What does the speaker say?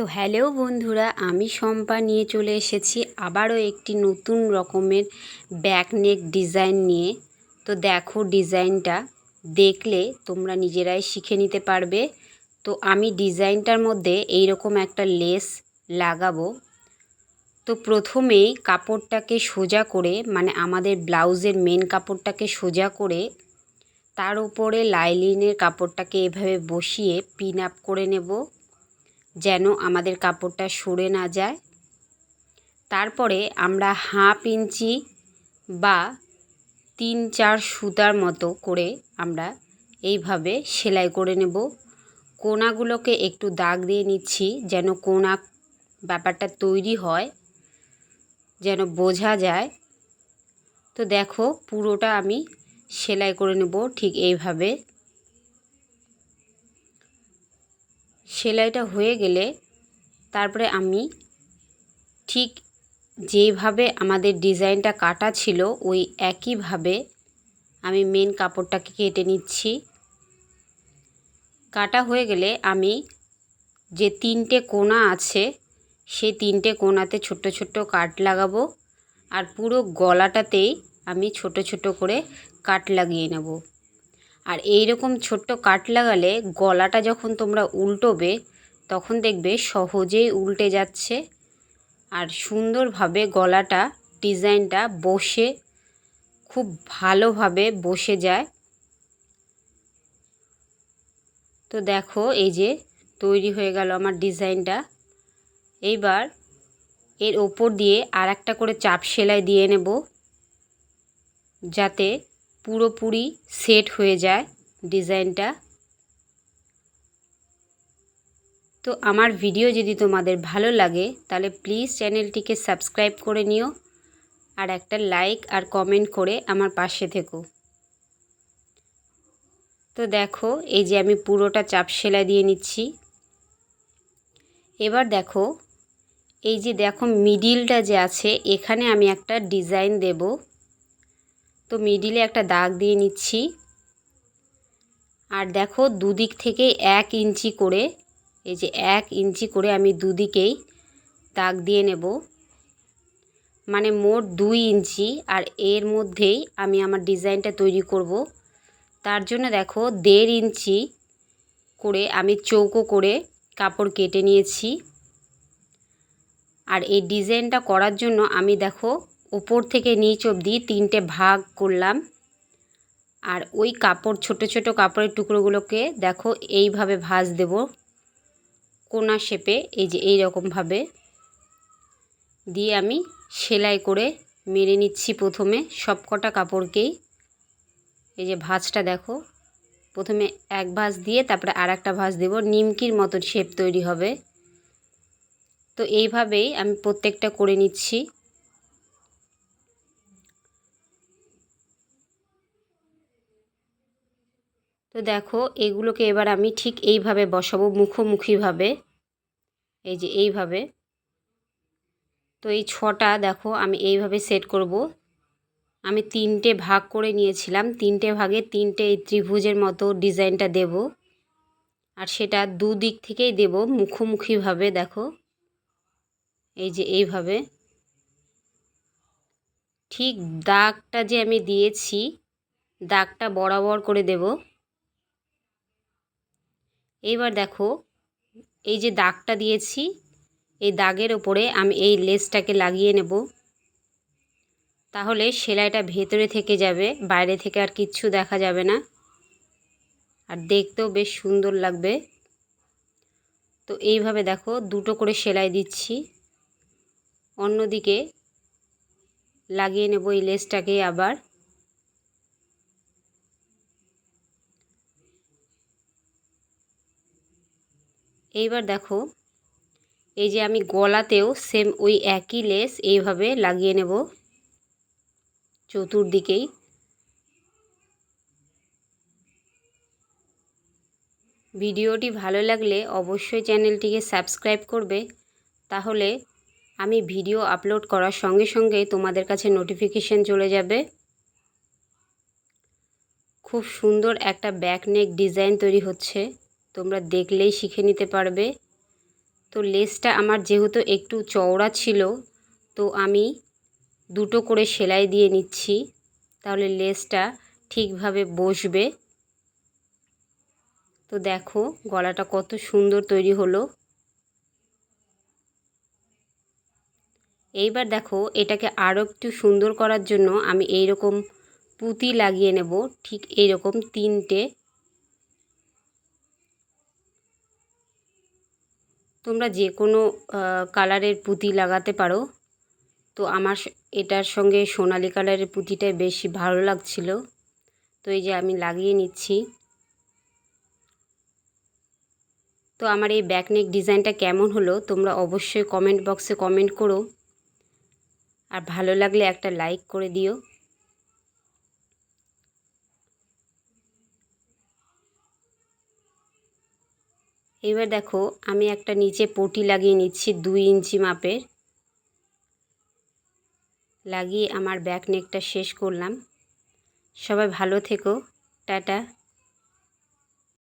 তো হ্যালো বন্ধুরা, আমি শম্পা নিয়ে চলে এসেছি আবারও একটি নতুন রকমের ব্যাক নেক ডিজাইন নিয়ে। তো দেখো ডিজাইনটা, দেখলে তোমরা নিজেরাই শিখে নিতে পারবে। তো আমি ডিজাইনটার মধ্যে এই রকম একটা লেস লাগাবো। তো প্রথমেই কাপড়টাকে সোজা করে মানে আমাদের ব্লাউজের মেন কাপড়টাকে সোজা করে, তার উপরে লাইলিনের কাপড়টাকে এভাবে বসিয়ে পিন আপ করে নেব। যেন আমাদের কাপড়টা সরে না যায়। তারপরে আমরা হাফ ইঞ্চি বা তিন চার সুতার মতো করে আমরা এইভাবে সেলাই করে নেব। কোনাগুলোকে একটু দাগ দিয়ে নিচ্ছি যেন কোনা ব্যাপারটা তৈরি হয়, যেন বোঝা যায়। তো দেখো পুরোটা আমি সেলাই করে নেব ঠিক এইভাবে। সেলাইটা হয়ে গেলে তারপরে আমি ঠিক যেভাবে আমাদের ডিজাইনটা কাটা ছিল, ওই একইভাবে আমি মেন কাপড়টাকে কেটে নিচ্ছি। কাটা হয়ে গেলে আমি যে তিনটে কোনা আছে, সেই তিনটে কোনাতে ছোট্ট ছোট্ট কাট লাগাবো আর পুরো গলাটাতেই আমি ছোট ছোট করে কাট লাগিয়ে নেব। আর এই রকম ছোট্ট কাট লাগালে গলাটা যখন তোমরা উল্টোবে, তখন দেখবে সহজেই উল্টে যাচ্ছে। আর সুন্দরভাবে গলাটা, ডিজাইনটা বসে, খুব ভালোভাবে বসে যায়। তো দেখো, এই যে তৈরি হয়ে গেল আমার ডিজাইনটা। এইবার এর ওপর দিয়ে আর একটা করে চাপ সেলাই দিয়ে নেব, যাতে পুরোপুরি সেট হয়ে যায় ডিজাইনটা। তো আমার ভিডিও যদি তোমাদের ভালো লাগে, তাহলে প্লিজ চ্যানেলটিকে সাবস্ক্রাইব করে নিও আর একটা লাইক আর কমেন্ট করে আমার পাশে থেকো। তো দেখো, এই যে আমি পুরোটা চাপ সেলাই দিয়ে নিচ্ছি। এবার দেখো, এই যে দেখো মিডিলটা যে আছে, এখানে আমি একটা ডিজাইন দেব। তো মিডিলে একটা দাগ দিয়ে নিচ্ছি। আর দেখো দুদিক থেকে এক ইঞ্চি করে, এই যে এক ইঞ্চি করে আমি দুদিকেই দাগ দিয়ে নেব। মানে মোট দুই ইঞ্চি, আর এর মধ্যেই আমি আমার ডিজাইনটা তৈরি করব। তার জন্য দেখো দেড় ইঞ্চি করে আমি চৌকো করে কাপড় কেটে নিয়েছি। আর এই ডিজাইনটা করার জন্য আমি দেখো উপর থেকে নিচ অবধি তিনটে ভাগ করলাম। আর ওই কাপড়, ছোট ছোট কাপড়ের টুকরোগুলোকে দেখো, এইভাবে ভাঁজ দেব কোনা শেপে, এই যে এই রকমভাবে দিয়ে আমি সেলাই করে মেরে নিচ্ছি প্রথমে সব কটা কাপড়কেই। এই যে ভাঁজটা দেখো, প্রথমে এক ভাঁজ দিয়ে তারপরে আর একটা ভাঁজ দেবো, নিমকির মতো শেপ তৈরি হবে। তো এইভাবেই আমি প্রত্যেকটা করে নিচ্ছি। তো দেখো, এগুলোকে এবার আমি ঠিক এইভাবে বসাবো মুখোমুখিভাবে। এই যে এইভাবে। তো এই ছটা দেখো, আমি এইভাবে সেট করব। আমি তিনটে ভাগ করে নিয়েছিলাম। তিনটে ভাগে তিনটে এই ত্রিভুজের মতো ডিজাইনটা দেব। আর সেটা দুদিক থেকেই দেব মুখোমুখিভাবে, দেখো। এই যে এইভাবে। ঠিক দাগটা যে আমি দিয়েছি, দাগটা বরাবর করে দেব। এইবার দেখো, এই যে দাগটা দিয়েছি, এই দাগের ওপরে আমি এই লেসটাকে লাগিয়ে নেব। তাহলে সেলাইটা ভেতরে থেকে যাবে, বাইরে থেকে আর কিচ্ছু দেখা যাবে না। আর দেখতেও বেশ সুন্দর লাগবে। তো এইভাবে দেখো, দুটো করে সেলাই দিচ্ছি। অন্যদিকে লাগিয়ে নেব এই লেসটাকে আবার। এইবার দেখো, এই যে আমি গলাতেও সেম ওই একই লেস এইভাবে লাগিয়ে নেব চতুর্দিকেই। ভিডিওটি ভালো লাগলে অবশ্যই চ্যানেলটিকে সাবস্ক্রাইব করবে, তাহলে আমি ভিডিও আপলোড করার সঙ্গে সঙ্গে তোমাদের কাছে নোটিফিকেশান চলে যাবে। খুব সুন্দর একটা ব্যাক নেক ডিজাইন তৈরি হচ্ছে। তোমরা দেখলেই শিখে নিতে পারবে। তো লেসটা আমার যেহেতু একটু চওড়া ছিল, তো আমি দুটো করে সেলাই দিয়ে নিচ্ছি। তাহলে লেসটা ঠিকভাবে বসবে। তো দেখো গলাটা কত সুন্দর তৈরি হলো। এইবার দেখো এটাকে আরও একটু সুন্দর করার জন্য আমি এই রকম পুঁতি লাগিয়ে নেব, ঠিক এই রকম তিনটে। তোমরা যে কোনো কালারের পুঁতি লাগাতে পারো। তো আমার এটার সঙ্গে সোনালি কালারের পুঁতিটাই বেশি ভালো লাগছিল। তো এই যে আমি লাগিয়ে নিচ্ছি। তো আমার এই ব্যাকনেক ডিজাইনটা কেমন হলো, তোমরা অবশ্যই কমেন্ট বক্সে কমেন্ট করো। আর ভালো লাগলে একটা লাইক করে দিও। এবার দেখো, আমি একটা নিচে পটি লাগিয়ে নিচ্ছি দুই ইঞ্চি মাপের। লাগিয়ে আমার ব্যাক নেকটা শেষ করলাম। সবাই ভালো থেকো, টাটা।